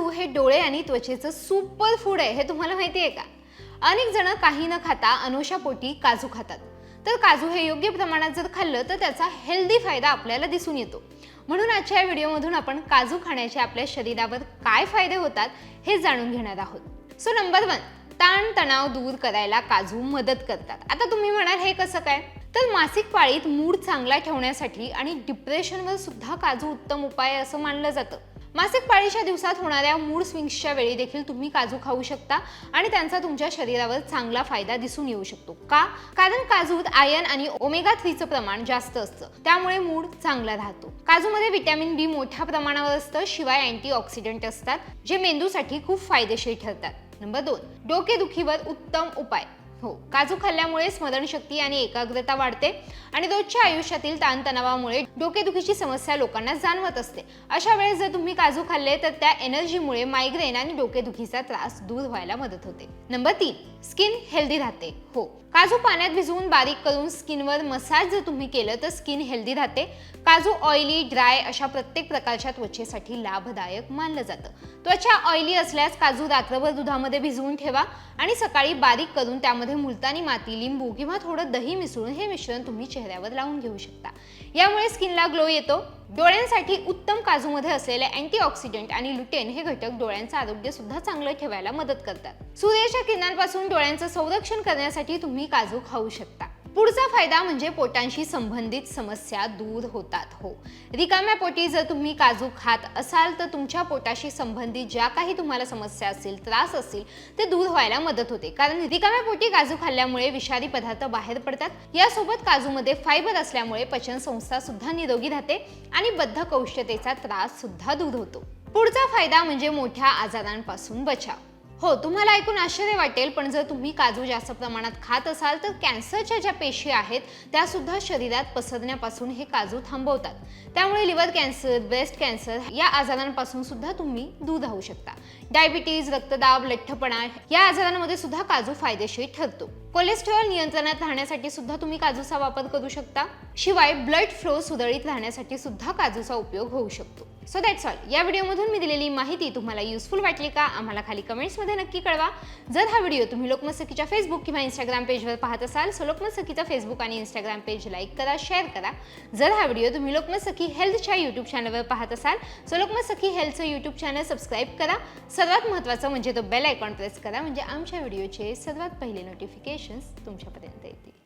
काजू हे डोळे आणि त्वचेचं सुपर फूड आहे हे तुम्हाला माहिती आहे का? अनेक जण काही न खाता अनोशापोटी काजू खातात. तर काजू हे योग्य प्रमाणात जर खाल्लं तर त्याचा हेल्दी फायदा आपल्याला दिसून येतो. म्हणून आजच्या या व्हिडिओमधून आपण काजू खाण्याचे आपल्या शरीरावर काय फायदे होतात हे जाणून घेणार आहोत. सो नंबर वन ताण तणाव दूर करायला काजू मदत करतात. आता तुम्ही म्हणाल हे कसं काय? तर मासिक पाळीत मूड चांगला ठेवण्यासाठी आणि डिप्रेशनवर सुद्धा काजू उत्तम उपाय असं मानलं जातं. मासिक पाळीच्या दिवसात होणाऱ्या मूड स्विंग्सच्या वेळी देखील तुम्ही काजू खाऊ शकता आणि त्यांचा तुमच्या शरीरावर चांगला फायदा दिसून येऊ शकतो. का? कारण काजूत आयर्न आणि ओमेगा थ्रीचं प्रमाण जास्त असतं. त्यामुळे मूड चांगला राहतो. काजूमध्ये व्हिटॅमिन बी मोठ्या प्रमाणावर असतं शिवाय अँटीऑक्सिडंट असतात जे मेंदूसाठी खूप फायदेशीर ठरतात. नंबर दोन डोकेदुखीवर उत्तम उपाय. हो. काजू खाल्ल्यामुळे स्मरणशक्ती आणि एकाग्रता वाढते आणि रोजच्या आयुष्यातील ताणतणावामुळे डोकेदुखीची समस्या लोकांना जाणवत असते. अशा वेळेस जर तुम्ही काजू खाल्ले तर त्या एनर्जीमुळे मायग्रेन आणि डोकेदुखीचा त्रास दूर व्हायला मदत होते. नंबर तीन स्किन हेल्दी राहते. हो. काजू पाण्यात भिजवून बारीक करून स्किनवर मसाज जर तुम्ही केलं तर स्किन हेल्दी राहते. काजू ऑइली ड्राय अशा प्रत्येक प्रकारच्या त्वचेसाठी लाभदायक मानलं जातं. त्वचा ऑइली असल्यास काजू रात्रभर दुधामध्ये भिजवून ठेवा आणि सकाळी बारीक करून त्यामध्ये मुलतानी माती लिंबू किंवा थोडं दही मिसळून हे मिश्रण तुम्ही चेहऱ्यावर लावून घेऊ शकता. यामुळे स्किनला ग्लो येतो. डोळ्यांसाठी उत्तम काजूमध्ये असलेले अँटीऑक्सिडंट आणि लुटेन हे घटक डोळ्यांचं आरोग्य सुद्धा चांगलं ठेवायला मदत करतात. सूर्याच्या किरणांपासून डोळ्यांचं संरक्षण करण्यासाठी तुम्ही काजू खाऊ शकता. पुढचा फायदा म्हणजे पोटांशी संबंधित समस्या दूर होतात हो. रिकाम्या पोटी जर तुम्ही काजू खात असाल तर तुमच्या पोटाशी संबंधित ज्या काही तुम्हाला समस्या असतील त्रास असतील ते दूर व्हायला मदत होते. कारण रिकाम्या पोटी काजू खाल्ल्यामुळे विषारी पदार्थ बाहेर पडतात. यासोबत काजूमध्ये फायबर असल्यामुळे पचन संस्था सुद्धा निरोगी राहते आणि बद्धकौष्ठतेचा त्रास सुद्धा दूर होतो. पुढचा फायदा म्हणजे मोठ्या आजारांपासून बचाव. हो तुम्हाला ऐकून आश्चर्य वाटेल पण जर तुम्ही काजू जास्त प्रमाणात खात असाल तर कॅन्सरच्या ज्या पेशी आहेत त्या सुद्धा शरीरात पसरण्यापासून हे काजू थांबवतात. त्यामुळे लिव्हर कॅन्सर ब्रेस्ट कॅन्सर या आजारांपासून सुद्धा तुम्ही दूर राहू शकता. डायबिटीज रक्तदाब लठ्ठपणा या आजारांमध्ये सुद्धा काजू फायदेशीर ठरतो. कोलेस्ट्रॉल नियंत्रणात राहण्यासाठी सुद्धा तुम्ही काजूचा वापर करू शकता. शिवाय ब्लड फ्लो सुरळीत राहण्यासाठी सुद्धा काजूचा उपयोग होऊ शकतो. सो दॅट्स ऑल या व्हिडिओमधून मी दिलेली माहिती तुम्हाला युजफुल वाटली का आम्हाला खाली कमेंट्समध्ये नक्की कळवा. जर हा व्हिडिओ तुम्ही लोकमत सखीच्या फेसबुक किंवा इंस्टाग्राम पेजवर पाहत असाल सो लोकमत सखीचा फेसबुक आणि इंस्टाग्राम पेज लाईक करा शेअर करा. जर हा व्हिडिओ तुम्ही लोकमत सखी हेल्थच्या यूट्यूब चॅनलवर पाहत असाल सो लोकमत सखी हेल्थचं यूट्यूब चॅनल सबस्क्राईब करा. सर्वात महत्त्वाचं म्हणजे तो बेल आयकॉन प्रेस करा म्हणजे आमच्या व्हिडिओचे सर्वात पहिले नोटिफिकेशन्स तुमच्यापर्यंत येतील.